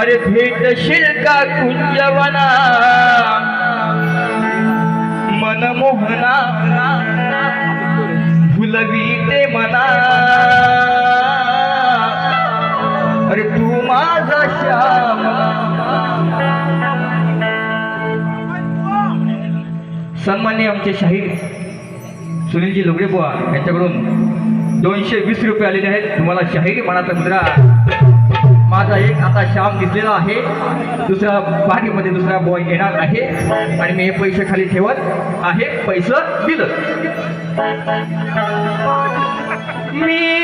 अरे भेटशील का कुंजवना मनमोहना फुलवी ते मना. अरे तू माझा श्याम. सन्मान्य आमचे शाहीर सुनीलजी लुगडे बुवा यांच्याकडून दोनशे वीस रुपये आलेले आहेत. तुम्हाला शाहिरी मनाचा मुद्रा. माझा एक आता श्याम दिसलेला आहे. दुसऱ्या पार्टीमध्ये दुसरा बॉय येणार आहे. आणि मी हे पैसे खाली ठेवत आहे. पैसे दिलं. मी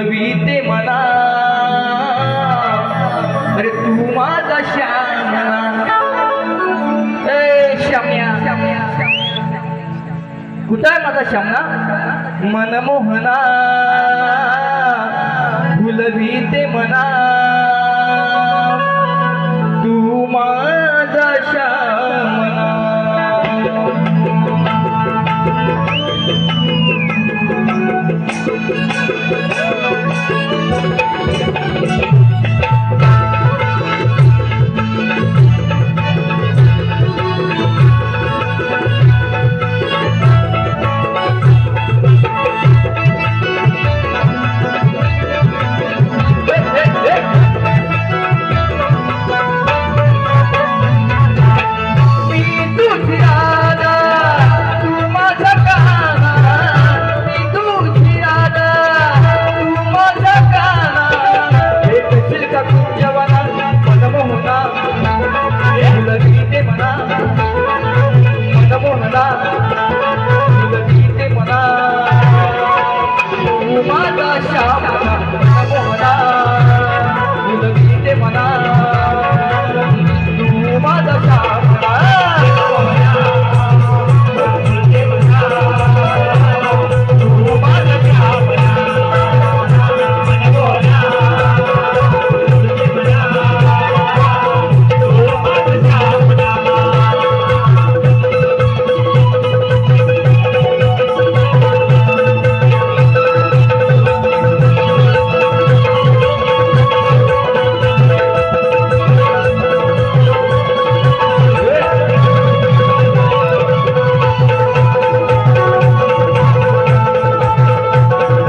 ते मना अरे तू माझा श्यामना ए श्याम्या. कुठं आहे माझा श्यामना मनमोहना. भुलवी ते मना ते तू माझा